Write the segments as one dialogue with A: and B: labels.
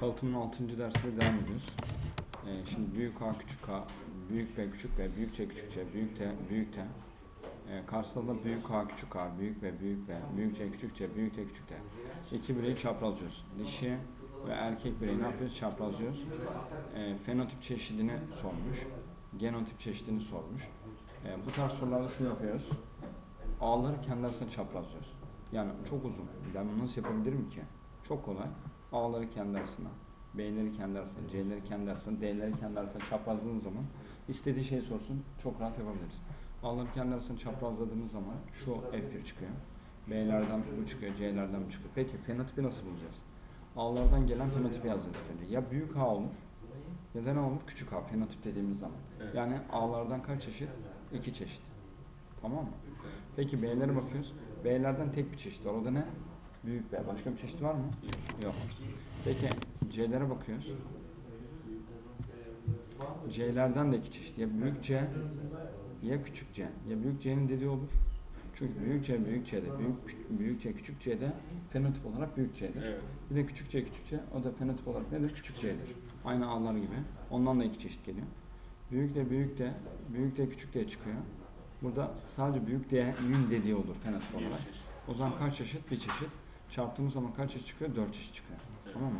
A: Kalıtımın 6. dersiyle devam ediyoruz. Ee, şimdi büyük A, küçük A, büyük B, küçük B, büyük C, küçük C, büyük T, büyük T. Ee, karşısında da büyük A, küçük A, büyük B, büyük B, büyük C, küçük C, büyük T, küçük T. İki bireyi çaprazlıyoruz. Dişi ve erkek bireyi ne yapıyoruz? Çaprazlıyoruz. Ee, fenotip çeşidini sormuş. Genotip çeşidini sormuş. Ee, bu tarz sorularda şunu yapıyoruz. A'ları kendi çaprazlıyoruz. Yani çok uzun. Ben bunu nasıl yapabilirim ki? Çok kolay. A'ları kendi arasında, B'leri kendi arasında, C'leri kendi arasında, D'leri kendi arasında çaprazladığınız zaman istediği şeyi sorsun çok rahat yapabiliriz. A'ları kendi arasında çaprazladığımız zaman şu F1 çıkıyor. B'lerden bu çıkıyor, C'lerden bu çıkıyor. Peki fenotipi nasıl bulacağız? A'lardan gelen fenotipi yazacağız önce. Ya büyük A olur ya da ne olur? Küçük A fenotip dediğimiz zaman. Yani A'lardan kaç çeşit? İki çeşit. Tamam mı? Peki B'lere bakıyoruz. B'lerden tek bir çeşit var. O da ne? Büyük B. Başka bir çeşit var mı? Yok. Peki C'lere bakıyoruz. C'lerden de iki çeşit. Ya büyük C ya küçük C. Ya büyük C'nin dediği olur. Çünkü büyük C büyük C'de, büyük büyük C küçük C'de fenotip olarak büyük C'dir.
B: Evet.
A: Bir de küçük C küçük C o da fenotip olarak nedir? Küçük C'dir. Aynı A'lar gibi. Ondan da iki çeşit geliyor. Büyük de büyük de büyük de küçük de çıkıyor. Burada sadece büyük D'nin dediği olur fenotip olarak. O zaman kaç çeşit? Bir çeşit. Çarptığımız zaman kaç çeşit çıkıyor? Dört çeşit çıkıyor.
B: Evet.
A: Tamam mı?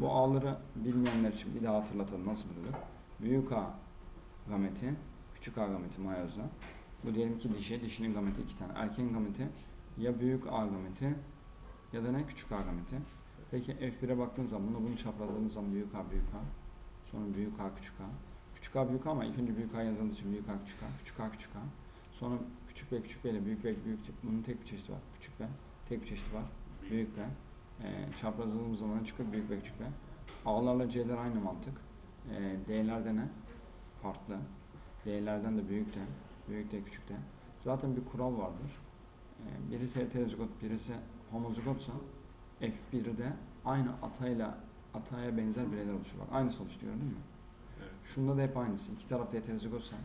A: Bu A'ları bilmeyenler için bir daha hatırlatalım. Nasıl bulunur? Büyük A gameti, küçük A gameti mayozla. Bu diyelim ki dişi, dişinin gameti iki tane. Erkeğin gameti ya büyük A gameti ya da ne? Küçük A gameti. Peki F1'e baktığınız zaman bunu, bunu çaprazladığınız zaman büyük A büyük A. Sonra büyük A küçük A. Küçük A büyük A ama ilk önce büyük A yazdığınız için büyük A küçük A. Küçük A küçük A. Sonra küçük B küçük B ile büyük B büyük C. Bunun tek bir çeşidi var. Küçük B. Tek bir çeşidi var. Büyük B. Ee, çaprazladığımız zaman çıkıyor büyük B küçük B. A'larla C'ler aynı mantık. Ee, D'lerde ne? Farklı. D'lerden de büyük D. Büyük D küçük D. Zaten bir kural vardır. Ee, birisi heterozigot, birisi homozigotsa F1'de aynı atayla ataya benzer bireyler oluşur. Bak aynısı oluşuyor değil mi?
B: Evet.
A: Şunda da hep aynısı. İki tarafta heterozigotsa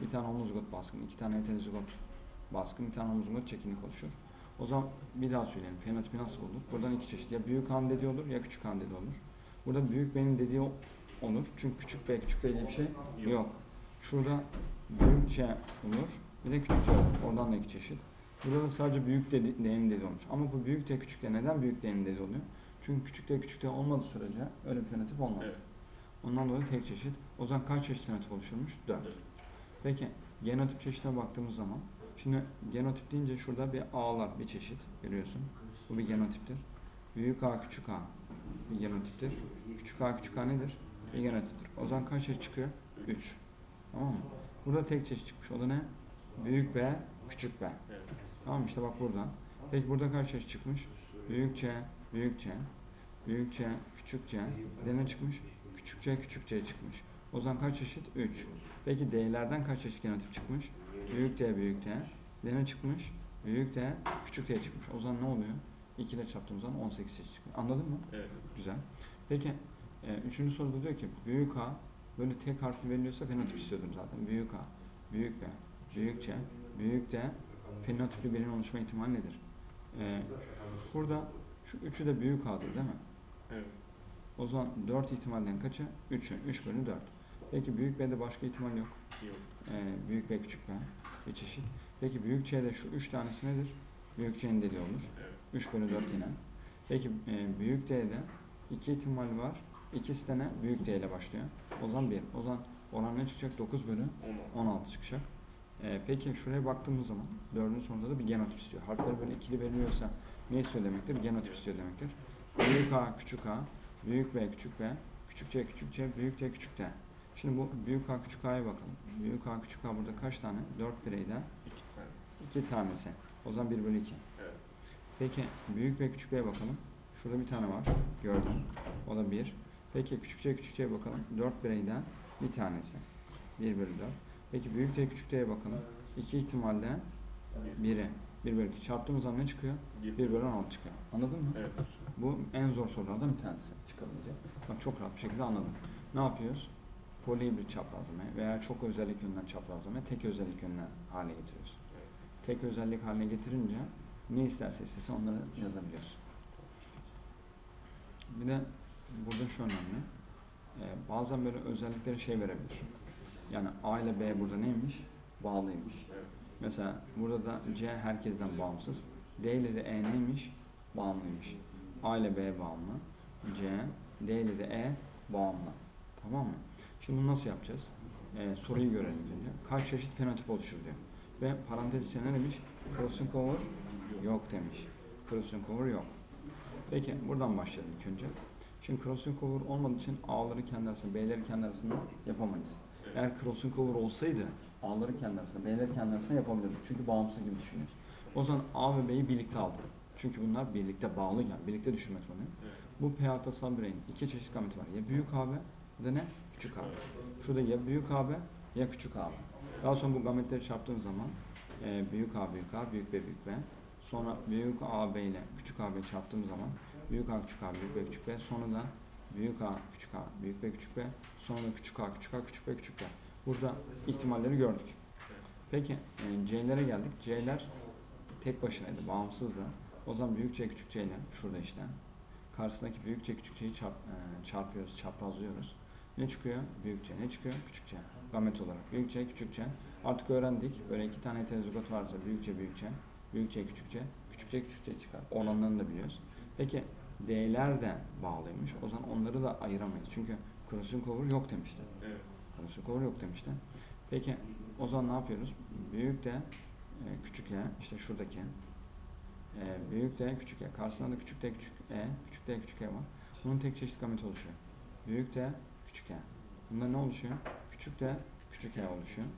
A: bir tane homozigot baskın, iki tane heterozigot baskın, bir tane homozigot çekinik oluşur. O zaman bir daha söyleyelim. Fenotipi nasıl bulduk? Buradan iki çeşit. Ya büyük han dediği olur ya küçük han dediği olur. Burada büyük B'nin dediği olur. Çünkü küçük B, küçük B diye bir şey yok. Şurada büyük C olur. Bir de küçük C olur. Oradan da iki çeşit. Burada da sadece büyük D, D'nin dediği olmuş. Ama bu büyük D, küçük D neden büyük D'nin dediği oluyor? Çünkü küçük D, küçük D olmadığı sürece öyle bir fenotip olmaz.
B: Evet.
A: Ondan dolayı tek çeşit. O zaman kaç çeşit fenotip oluşurmuş? Dört.
B: Evet.
A: Peki genotip çeşidine baktığımız zaman şimdi genotip deyince şurada bir A'lar bir çeşit görüyorsun. Bu bir genotiptir. Büyük A küçük A bir genotiptir. Küçük A küçük A nedir? Bir genotiptir. O zaman kaç çeşit çıkıyor? 3. Tamam mı? Burada tek çeşit çıkmış. O da ne? Büyük B, küçük B. Tamam işte bak buradan. Peki burada kaç çeşit çıkmış? Büyük C, büyük C, büyük C, küçük C. De ne çıkmış? Küçük C, küçük C çıkmış. O zaman kaç çeşit? 3. Peki D'lerden kaç çeşit genotip çıkmış? Büyük D, büyük D. Bir de ne çıkmış? Büyük D, küçük D çıkmış. O zaman ne oluyor? 2 ile çarptığımız zaman 18 çeşit çıkıyor. Anladın mı?
B: Evet.
A: Güzel. Peki e, üçüncü soruda diyor ki büyük A böyle tek harfli veriliyorsa fenotip istiyordum zaten. Büyük A, büyük B, büyük C, büyük D fenotipli birinin oluşma ihtimali nedir? E, burada şu üçü de büyük A'dır değil mi?
B: Evet.
A: O zaman 4 ihtimalden kaçı? 3'ü. 3 bölü 4. Peki büyük B'de başka ihtimal yok. E, büyük B, küçük B bir çeşit. Peki büyük C'de şu 3 tanesi nedir? Büyük C'nin dediği olur.
B: Evet.
A: 3 bölü 4 yine. Peki e, büyük D'de iki ihtimal var. İkisi de ne? Büyük D ile başlıyor. O zaman 1. O zaman oran ne çıkacak? 9 bölü
B: 16.
A: 16 çıkacak. E, peki şuraya baktığımız zaman dördüncü soruda da bir genotip istiyor. Harfler böyle ikili veriliyorsa ne istiyor demektir? Genotip istiyor demektir. Büyük A, küçük A, büyük B, küçük B, küçük C, küçük C, büyük D, küçük D. Şimdi bu büyük A, küçük A'ya bakalım. Büyük A, küçük A burada kaç tane? 4 bireyden
B: İki tane.
A: 2 tanesi. O zaman 1 bölü 2.
B: Evet.
A: Peki büyük ve küçük B'ye bakalım. Şurada bir tane var. Gördüm. O da 1. Peki küçük C küçük C'ye bakalım. 4 bireyden bir tanesi. 1 bölü 4. Peki büyük D küçük D'ye bakalım. İki ihtimalle biri. 1 bölü 2 çarptığımız zaman ne çıkıyor?
B: Bir.
A: 1 bölü 16 çıkıyor. Anladın mı?
B: Evet.
A: Bu en zor sorulardan bir tanesi çıkabilecek. Bak çok rahat bir şekilde anladım. Ne yapıyoruz? Polihibrit çaprazlama veya çok özellik yönünden çaprazlama tek özellik yönünden hale getiriyoruz. Tek özellik haline getirince ne isterse istese onları yazabiliyoruz. Bir de burada şu önemli. Ee, bazen böyle özellikleri şey verebilir. Yani A ile B burada neymiş? Bağlıymış. Mesela burada da C herkesten bağımsız. D ile de E neymiş? Bağımlıymış. A ile B bağımlı. C, D ile de E bağımlı. Tamam mı? Şimdi bunu nasıl yapacağız? Ee, soruyu görelim önce. Kaç çeşit fenotip oluşur diyor. Ve parantez içine ne demiş? Crossing over yok demiş. Crossing over yok. Peki buradan başlayalım ilk önce. Şimdi crossing over olmadığı için A'ları kendi arasında, B'leri kendi arasında yapamayız. Eğer crossing over olsaydı A'ları kendi arasında, B'leri kendi arasında yapabilirdik. Çünkü bağımsız gibi düşünüyoruz. O zaman A ve B'yi birlikte aldık. Çünkü bunlar birlikte bağlı yani birlikte düşünmek zorunda.
B: Evet.
A: Bu P alta subbrain iki çeşit gameti var. Ya büyük AB ya da ne? Küçük AB. Şurada ya büyük AB ya küçük AB. Daha sonra bu gametleri çarptığım zaman e, büyük A büyük A, büyük B büyük B. Sonra büyük AB ile küçük AB çarptığım zaman büyük A küçük A büyük B küçük B. Sonra da büyük A küçük A büyük B küçük B. Sonra da küçük A küçük A küçük B küçük B. Burada ihtimalleri gördük. Peki e, C'lere geldik. C'ler tek başınaydı, bağımsızdı. O zaman büyük C küçük C ile şurada işte karşısındaki büyük C küçük C'yi çarp, e, çarpıyoruz, çaprazlıyoruz. Ne çıkıyor? Büyük C. Ne çıkıyor? Küçük C. Gamet olarak. Büyük C, küçük C. Artık öğrendik. Böyle iki tane heterozigot varsa büyük C, büyük C. Büyük C, küçük C. Küçük C, küçük C çıkar. Oranlarını da biliyoruz. Peki D'ler de bağlıymış. O zaman onları da ayıramayız. Çünkü crossing over yok demişti.
B: Evet.
A: Crossing over yok demişti. Peki o zaman ne yapıyoruz? Büyük de e, küçük E, işte şuradaki e, büyük D, küçük E. Karşısında da küçük D, küçük E, küçük D, küçük E var. Bunun tek çeşit gameti oluşuyor. Büyük D, küçük E. Bunda ne oluşuyor? Küçük D, küçük E oluşuyor.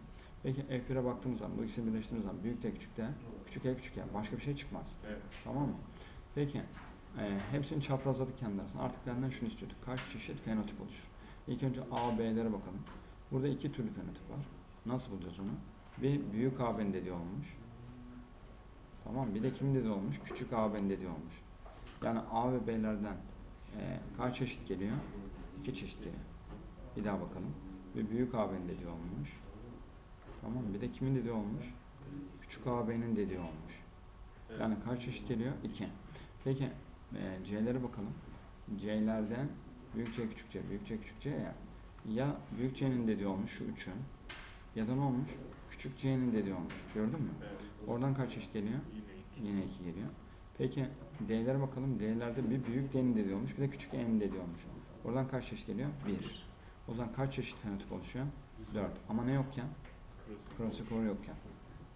A: Peki F1'e baktığımız zaman, bu ikisini birleştirdiğimiz zaman büyük D, küçük D, küçük E, küçük E. Başka bir şey çıkmaz.
B: Evet.
A: Tamam mı? Peki e, hepsini çaprazladık kendi arasında. Artık benden şunu istiyorduk. Kaç çeşit fenotip oluşur? İlk önce A, B'lere bakalım. Burada iki türlü fenotip var. Nasıl bulacağız onu? Bir büyük AB'nin dediği olmuş. Tamam Bir de kimin dediği olmuş? Küçük AB'nin dediği olmuş. Yani A ve B'lerden e, kaç çeşit geliyor? İki çeşit geliyor. Bir daha bakalım. Bir büyük AB'nin dediği olmuş. Tamam Bir de kimin dediği olmuş? Küçük AB'nin dediği olmuş. Yani kaç çeşit geliyor? 2. Peki e, C'lere bakalım. C'lerden büyük C küçük C, büyük C küçük C ya. Ya büyük C'nin dediği olmuş şu üçü. Ya da ne olmuş? Küçük C'nin dediği olmuş. Gördün mü? Oradan kaç çeşit geliyor?
B: Yine iki.
A: Yine 2 geliyor. Peki D'lere bakalım. D'lerde bir büyük D'nin dediği olmuş, bir de küçük N'in dediği olmuş. Oradan kaç çeşit geliyor? 1. O zaman kaç çeşit fenotip oluşuyor? 4. Ama ne yokken? Over yokken.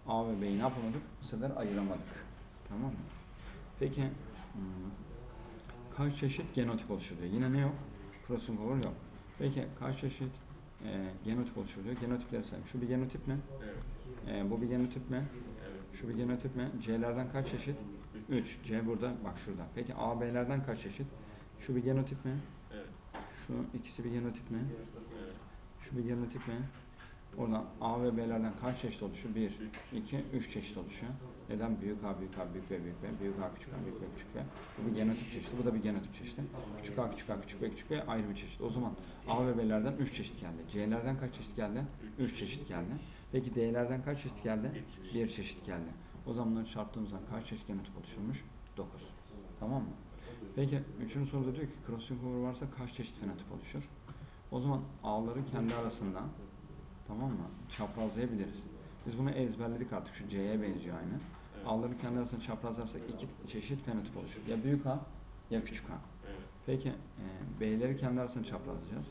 A: A ve B'yi ne yapamadık? Bu sefer ayıramadık. Tamam mı? Peki hmm, kaç çeşit genotip oluşur diyor. Yine ne yok? Crossing over yok. Peki kaç çeşit e, genotip oluşur diyor. Genotipleri sayalım. Şu bir genotip mi?
B: Evet.
A: E, bu bir genotip mi?
B: Evet.
A: Şu bir genotip mi? C'lerden kaç çeşit? 3. C burada. Bak şurada. Peki A, B'lerden kaç çeşit? Şu bir genotip mi?
B: Evet.
A: Şu ikisi bir genotip mi?
B: Evet.
A: Şu bir genotip mi? Oradan A ve B'lerden kaç çeşit oluşuyor? 1, 2, 3 çeşit oluşuyor. Neden? Büyük A, büyük A, büyük B, büyük B, büyük A, küçük A, büyük B, küçük B. Bu bir genotip çeşidi, bu da bir genotip çeşidi. Küçük A, küçük A, küçük B, küçük B ayrı bir çeşit. O zaman A ve B'lerden 3 çeşit geldi. C'lerden kaç çeşit geldi? 3 çeşit geldi. Peki D'lerden kaç çeşit geldi?
B: Bir çeşit.
A: 1 çeşit geldi. O zaman bunları çarptığımız zaman kaç çeşit genotip oluşurmuş? 9. Tamam mı? Peki üçüncü soruda diyor ki crossing over varsa kaç çeşit fenotip oluşur? O zaman A'ları kendi arasında tamam mı? Çaprazlayabiliriz. Biz bunu ezberledik artık. Şu C'ye benziyor aynı.
B: Evet.
A: A'ları kendi arasında çaprazlarsak iki çeşit fenotip oluşur. Ya büyük A ya küçük A.
B: Evet.
A: Peki e, B'leri kendi arasında çaprazlayacağız.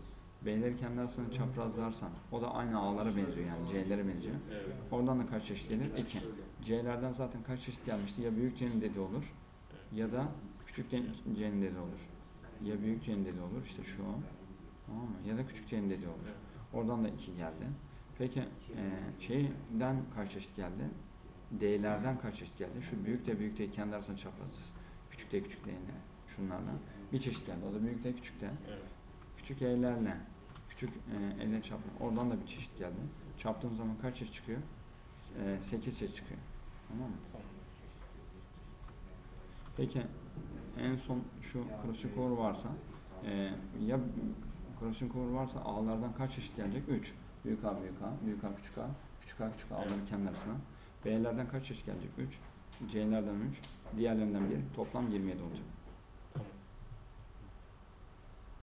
A: B'leri kendi arasında çaprazlarsan o da aynı A'lara benziyor yani C'lere benziyor.
B: Evet.
A: Oradan da kaç çeşit gelir? 2. C'lerden zaten kaç çeşit gelmişti? Ya büyük C'nin dediği olur ya da küçük C'nin dediği olur. Ya büyük C'nin dediği olur işte şu. Tamam mı? Ya da küçük C'nin dediği olur. Oradan da 2 geldi. Peki e, şeyden kaç çeşit geldi? D'lerden kaç çeşit geldi? Şu büyük de büyük de kendi arasında çaprazlayacağız. Küçük de küçük de yine şunlardan. Bir çeşit geldi. O da büyük de küçük de.
B: Evet.
A: Küçük E'lerle küçük e, elle çarpma. Oradan da bir çeşit geldi. Çarptığım zaman kaç çeşit çıkıyor? E, 8 çeşit çıkıyor. Tamam mı? Peki en son şu crossing over varsa e, ya crossing over varsa A'lardan kaç çeşit gelecek? 3. Büyük A, büyük A, büyük A, küçük A, küçük A, küçük A A'ların kendi arasına. B'lerden kaç çeşit gelecek? 3. C'lerden 3. Diğerlerinden 1. Toplam 27 olacak.